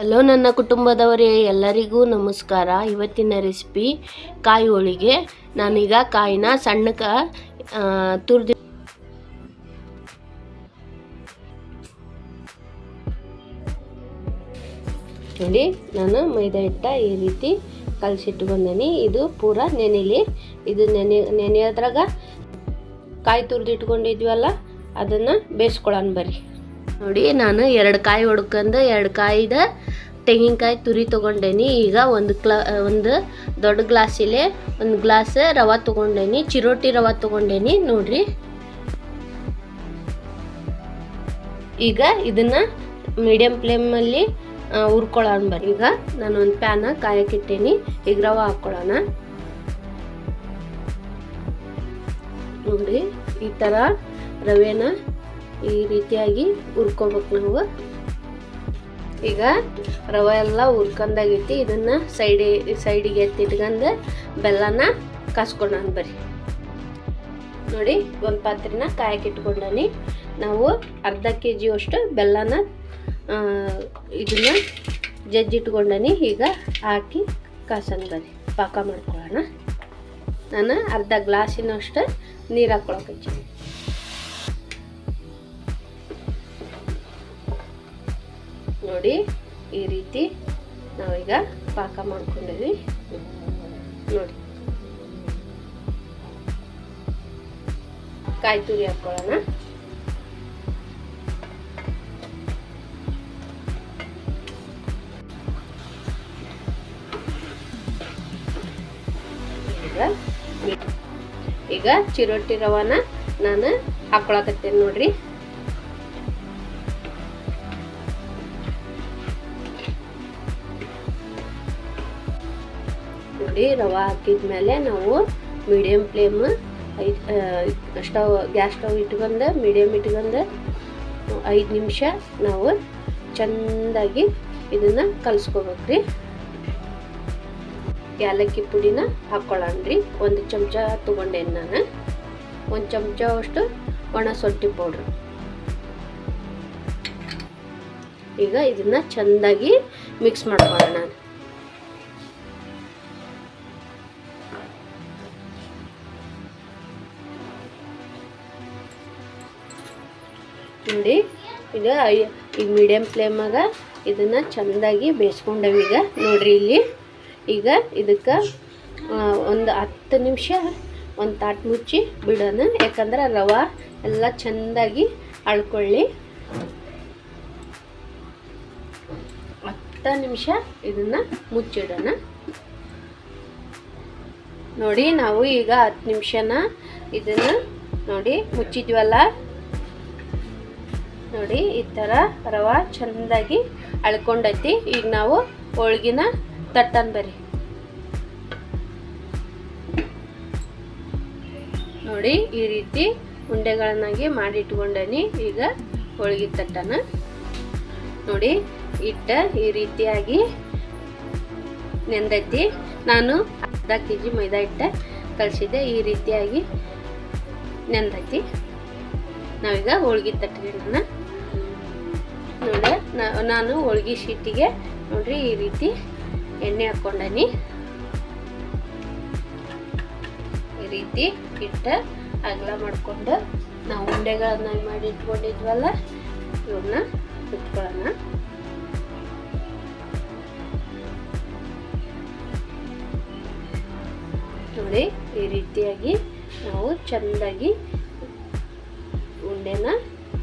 Hello ನನ್ನ ಕುಟುಂಬದವರೇ, ಎಲ್ಲರಿಗೂ ನಮಸ್ಕಾರ. ಇವತ್ತಿನ ರೆಸಿಪಿ ಕಾಯಿ ಹೋಳಿಗೆ. ನಾನೀಗ ಕಾಯಿನ ಸಣ್ಣಕ ತುರಿದು ನೋಡಿ, ನಾನು ಮೈದಾ ಹಿಟ್ಟ ಈ ರೀತಿ ಕಲಸಿಟ್ಕೊಂಡೀನಿ. ಇದು ಪೂರ ನೆನೆಲಿ. ಇದು ನೆನೆ, ನೆನೆಯೋದ್ರಾಗ ಕಾಯಿ ತುರಿದು ಇಟ್ಕೊಂಡಿದ್ವಲ್ಲ ಅದನ್ನು ಬೇಯಿಸ್ಕೊಳ್ಳೋಣ ಬರ್ರಿ. ನೋಡಿ, ನಾನು ಎರಡು ಕಾಯಿ ಹೊಡ್ಕೊಂಡು ಎರಡು ಕಾಯಿದ ತೆಂಗಿನಕಾಯಿ ತುರಿ ತೊಗೊಂಡೇನಿ. ಈಗ ಒಂದು ಕ್ಲಾ, ಒಂದು ದೊಡ್ಡ ಗ್ಲಾಸಿಲೆ ಒಂದು ಗ್ಲಾಸ್ ರವೆ ತೊಗೊಂಡೇನಿ. ಚಿರೋಟಿ ರವೆ ತೊಗೊಂಡೇನಿ ನೋಡ್ರಿ. ಈಗ ಇದನ್ನ ಮೀಡಿಯಂ ಫ್ಲೇಮಲ್ಲಿ ಹುರ್ಕೊಳ್ಳೋಣ ಬರ್ರಿ. ಈಗ ನಾನು ಒಂದು ಪ್ಯಾನ ಕಾಯಕ್ಕಿಟ್ಟೇನಿ ಈಗ ರವೆ ಹಾಕ್ಕೊಳ್ಳೋಣ ನೋಡಿ ಈ ಥರ ರವೆನ ಈ ರೀತಿಯಾಗಿ ಹುರ್ಕೋಬೇಕು ನಾವು. ಈಗ ರವೆ ಎಲ್ಲ ಹುರ್ಕೊಂಡಾಗೈತಿ ಇದನ್ನ ಸೈಡಿ, ಸೈಡಿಗೆ ಎತ್ತಿಟ್ಕೊಂಡು ಬೆಲ್ಲನ ಕಾಸ್ಕೊಂಡಾನ ಬರ್ರಿ. ನೋಡಿ, ಒಂದು ಪಾತ್ರೆನ ಕಾಯಕ್ಕೆ ಇಟ್ಕೊಂಡಾನಿ. ನಾವು ಅರ್ಧ ಕೆ ಜಿ ಅಷ್ಟು ಬೆಲ್ಲನ ಇದನ್ನ ಜಜ್ಜಿಟ್ಕೊಂಡಾನಿ ಈಗ ಹಾಕಿ ಕಾಸನ್ ಬರ್ರಿ. ಪಾಕ ಮಾಡ್ಕೊಳ್ಳೋಣ ನಾನು ಅರ್ಧ ಗ್ಲಾಸಿನಷ್ಟು ನೀರು ಹಾಕ್ಕೊಳಕ್ಕೆ ನೋಡಿ ಈ ರೀತಿ ನಾವೀಗ ಪಾಕ ಮಾಡ್ಕೊಂಡಿದ್ವಿ ನೋಡಿ. ಕಾಯಿ ತುರಿ ಹಾಕ್ಕೊಳ್ಳೋಣ ಈಗ ಈಗ ಚಿರೋಟಿ ರವಾನ ನಾನು ಹಾಕೊಳಕತ್ತೇನೆ ನೋಡ್ರಿ. ನೋಡಿ ರವೆ ಹಾಕಿದ್ಮೇಲೆ ನಾವು medium flame stove gas stove ಇಟ್ಕೊಂಡು ಮೀಡಿಯಮ್ ಇಟ್ಕೊಂಡು ಐದು ನಿಮಿಷ ನಾವು ಚೆಂದಾಗಿ ಇದನ್ನು ಕಲಿಸ್ಕೋಬೇಕ್ರಿ. ಏಲಕ್ಕಿ ಪುಡಿನ ಹಾಕ್ಕೊಳ್ಳೋಣ್ರಿ ಒಂದು ಚಮಚ ತೊಗೊಂಡೇನು ನಾನು. ಒಂದು ಚಮಚ ಅಷ್ಟು ಒಣ ಸೊಟ್ಟಿ ಪೌಡ್ರ್. ಈಗ ಇದನ್ನು ಚೆಂದಾಗಿ ಮಿಕ್ಸ್ ಮಾಡ್ಕೊಳ್ಳೋಣ. ನೋಡಿ ಈಗ ಈಗ ಮೀಡಿಯಮ್ ಫ್ಲೇಮಾಗ ಇದನ್ನು ಚೆಂದಾಗಿ ಬೇಯಿಸ್ಕೊಂಡೇವಿ ಈಗ. ನೋಡ್ರಿ ಇಲ್ಲಿ. ಈಗ ಇದಕ್ಕೆ ಒಂದು ಹತ್ತು ನಿಮಿಷ ಒಂದು ತಾಟ್ ಮುಚ್ಚಿ ಬಿಡೋಣ. ಯಾಕಂದ್ರೆ ರವೆ ಎಲ್ಲ ಚೆಂದಾಗಿ ಅಳ್ಕೊಳ್ಳಿ. ಹತ್ತು ನಿಮಿಷ ಇದನ್ನು ಮುಚ್ಚಿಡೋಣ. ನೋಡಿ, ನಾವು ಈಗ ಹತ್ತು ನಿಮಿಷನ ಇದನ್ನು ನೋಡಿ ಮುಚ್ಚಿದ್ವಲ್ಲ. ನೋಡಿ, ಈ ಥರ ರವಾ ಚೆಂದಾಗಿ ಅಳ್ಕೊಂಡೈತಿ. ಈಗ ನಾವು ಹೋಳ್ಗಿನ ತಟ್ಟನ್ ಬರ್ರಿ. ನೋಡಿ, ಈ ರೀತಿ ಉಂಡೆಗಳನ್ನಾಗಿ ಮಾಡಿ ಇಟ್ಕೊಂಡೇನಿ ಈಗ ಹೋಳ್ಗೆ ತಟ್ಟನ. ನೋಡಿ ಇಟ್ಟ ಈ ರೀತಿಯಾಗಿ ನೆಂದೈತಿ. ನಾನು ಅರ್ಧ ಕೆ ಜಿ ಮೈದಾ ಹಿಟ್ಟ ಕಲಿಸಿದ್ದೆ ಈ ರೀತಿಯಾಗಿ ನೆಂದೈತಿ. ನಾವೀಗ ಹೋಳ್ಗಿ ನೋಡ ನಾನು ಹೋಳ್ಗೆ ಶೀಟಿಗೆ ನೋಡ್ರಿ ಈ ರೀತಿ ಎಣ್ಣೆ ಹಾಕ್ಕೊಂಡನಿ. ಈ ರೀತಿ ಇಟ್ಟ ಅಗಲ ಮಾಡಿಕೊಂಡು ನಾವು ಉಂಡೆಗಳನ್ನ ಮಾಡಿ ಇಟ್ಕೊಂಡಿದ್ವಲ್ಲ ಇವನ್ನ ಇಟ್ಕೊಳ್ಳೋಣ ನೋಡಿ ಈ ರೀತಿಯಾಗಿ ನಾವು ಚೆಂದಾಗಿ ಉಂಡೆನ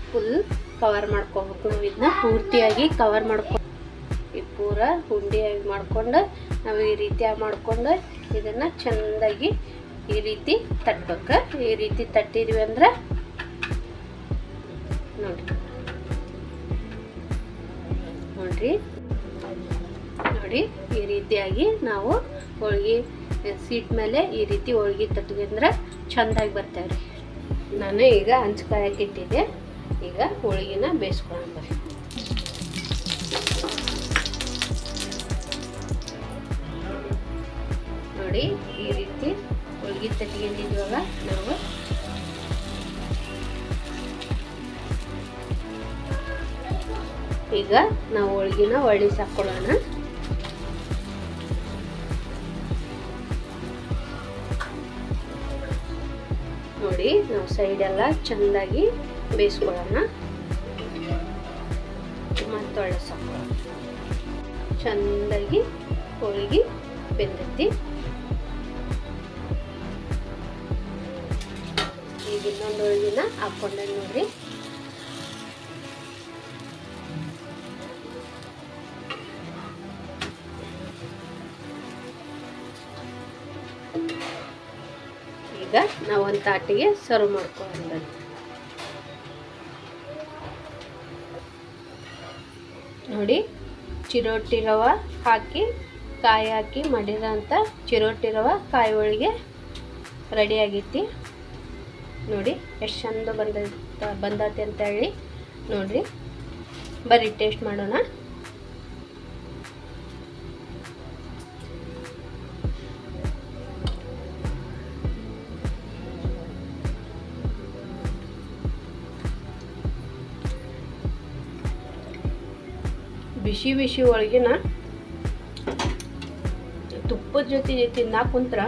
ಫುಲ್ ಕವರ್ ಮಾಡ್ಕೋಬೇಕು. ಇದನ್ನ ಪೂರ್ತಿಯಾಗಿ ಕವರ್ ಮಾಡ್ಕೊ ಈ ಪೂರ ಹುಂಡಿಯಾಗಿ ಮಾಡ್ಕೊಂಡು ನಾವು ಈ ರೀತಿಯಾಗಿ ಮಾಡ್ಕೊಂಡು ಇದನ್ನು ಚೆಂದಾಗಿ ಈ ರೀತಿ ತಟ್ಬೇಕು. ಈ ರೀತಿ ತಟ್ಟಿದ್ವಿ ಅಂದ್ರೆ ನೋಡಿ ನೋಡ್ರಿ. ನೋಡಿ, ಈ ರೀತಿಯಾಗಿ ನಾವು ಹೋಳ್ಗೆ ಸೀಟ್ ಮೇಲೆ ಈ ರೀತಿ ಹೋಳ್ಗೆ ತಟ್ಟಿದ್ರೆ ಚೆಂದಾಗಿ ಬರ್ತೇವೆ ರೀ ನಾನು ಈಗ ಹಂಚ್ಕಾಯಕ್ಕೆ ಇಟ್ಟಿದ್ದೆ. ಈಗ ಹೋಳಿಗೆನ ಬೇಯಿಸ್ಕೊಳ್ಳೋಣ ನೋಡಿ, ಈ ರೀತಿ ಹೋಳಿಗೆ ತಟ್ಟಿಗೆಂದಿದ್ದಾಗ ನಾವು. ಈಗ ನಾವು ಹೋಳಿಗೆನ ಒಳ್ಳಿಸಿ ಹಾಕ್ಕೊಳ್ಳೋಣ. ನೋಡಿ, ನಾವು ಸೈಡ್ ಎಲ್ಲ ಚೆಂದಾಗಿ ಬೇಯಿಸ್ಕೊಳ್ಳೋಣ. ಮತ್ತು ಸೊಪ್ಪು ಚೆಂದಾಗಿ ಹೋಳಿಗೆ ಬೆಂದೈತಿ. ಈಗ ಇನ್ನೊಂದು ಹೋಳಿಗೆನ ಹಾಕ್ಕೊಂಡೆ ನೋಡಿ ಈಗ ನಾವು ಒಂದು ತಾಟಿಗೆ ಸರ್ವ್ ಮಾಡ್ಕೊಳ್ಳೋಣ ನೋಡಿ, ಚಿರೋಟಿ ರವ ಹಾಕಿ, ಕಾಯಿ ಹಾಕಿ ಮಾಡಿರೋಂಥ ಚಿರೋಟಿ ರವ ಕಾಯಿ ಹೋಳಿಗೆ ರೆಡಿ ಆಗೈತಿ. ನೋಡಿ, ಎಷ್ಟು ಚಂದ ಬಂದ ಬಂದತಿ ಅಂತ ಹೇಳಿ ನೋಡಿರಿ. ಬರ್ರಿ ಟೇಸ್ಟ್ ಮಾಡೋಣ. ಬಿಸಿ ಬಿಸಿ ಒಳಗಿನ ತುಪ್ಪದ ಜೊತೆ ತಿನ್ನಾಕ ಕುಂತ್ರ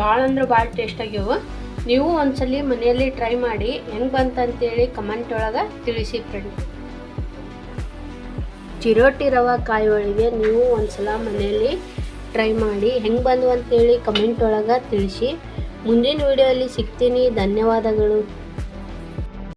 ಭಾಳ ಅಂದ್ರೆ ಭಾಳ ಟೇಸ್ಟ್ ಆಗ್ಯವು. ನೀವು ಒಂದ್ಸಲಿ ಮನೆಯಲ್ಲಿ ಟ್ರೈ ಮಾಡಿ ಹೆಂಗೆ ಬಂತಂತೇಳಿ ಕಮೆಂಟ್ ಒಳಗೆ ತಿಳಿಸಿ ಫ್ರೆಂಡ್ ಚಿರೋಟಿ ರವೆ ಕಾಯಿ ಒಳಗೆ ನೀವು ಒಂದ್ಸಲ ಮನೆಯಲ್ಲಿ ಟ್ರೈ ಮಾಡಿ ಹೆಂಗೆ ಬಂದು ಅಂತೇಳಿ ಕಮೆಂಟ್ ಒಳಗೆ ತಿಳಿಸಿ. ಮುಂದಿನ ವಿಡಿಯೋಲಿ ಸಿಗ್ತೀನಿ. ಧನ್ಯವಾದಗಳು.